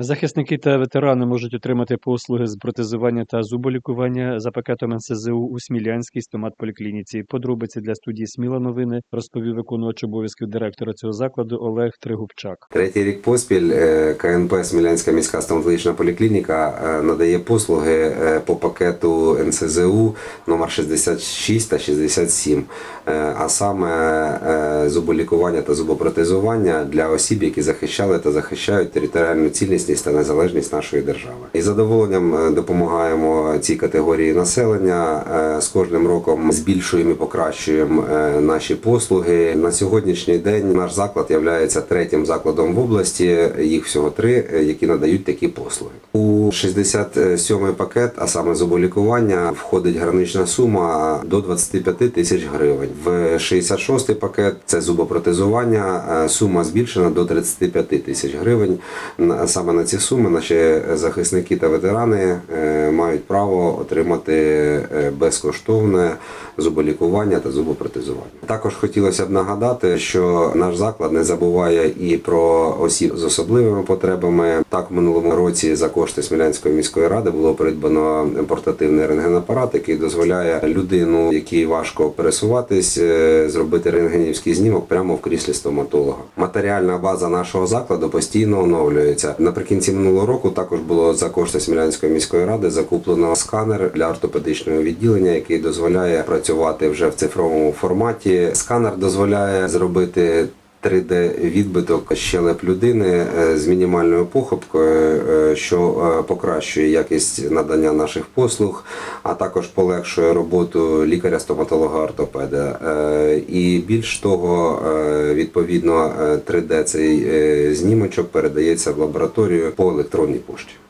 Захисники та ветерани можуть отримати послуги з протезування та зуболікування за пакетом НСЗУ у Смілянській стоматполіклініці. Подробиці для студії Сміла новини розповів виконувач обов'язків директора цього закладу Олег Тригубчак. Третій рік поспіль е, КНП Смілянська міська стоматологічна поліклініка е, надає послуги е, по пакету НСЗУ номер 66 та 67, е, а саме зуболікування та зубопротезування для осіб, які захищали та захищають територіальну цілісність та незалежність нашої держави. І задоволенням е, допомагаємо цій категорії населення. Е, З кожним роком збільшуємо і покращуємо е, наші послуги. На сьогоднішній день наш заклад є третім закладом в області. Їх всього три, які надають такі послуги. У 67 пакет, а саме зуболікування, входить гранична сума до 25 тисяч гривень. В 66 пакет це зубопротезування. Сума збільшена до 35 тисяч гривень. Саме на ці суми наші захисники та ветерани е, мають право отримати е, безкоштовне зуболікування та зубопротезування. Також хотілося б нагадати, що наш заклад не забуває і про осіб з особливими потребами. Так, в минулому році за кошти Смілянської міської ради було придбано портативний рентгенапарат, який дозволяє людину, якій важко пересуватись, е, зробити рентгенівський знімок прямо в кріслі стоматолога. Матеріальна база нашого закладу постійно оновлюється. Наприкінці минулого року також було за кошти Смілянської міської ради закуплено сканер для ортопедичного відділення, який дозволяє працювати вже в цифровому форматі. Сканер дозволяє зробити 3D-відбиток щелеп людини е, з мінімальною похибкою, е, що е, покращує якість надання наших послуг, а також полегшує роботу лікаря-стоматолога-ортопеда. І більш того, відповідно, е, 3D цей знімочок передається в лабораторію по електронній пошті.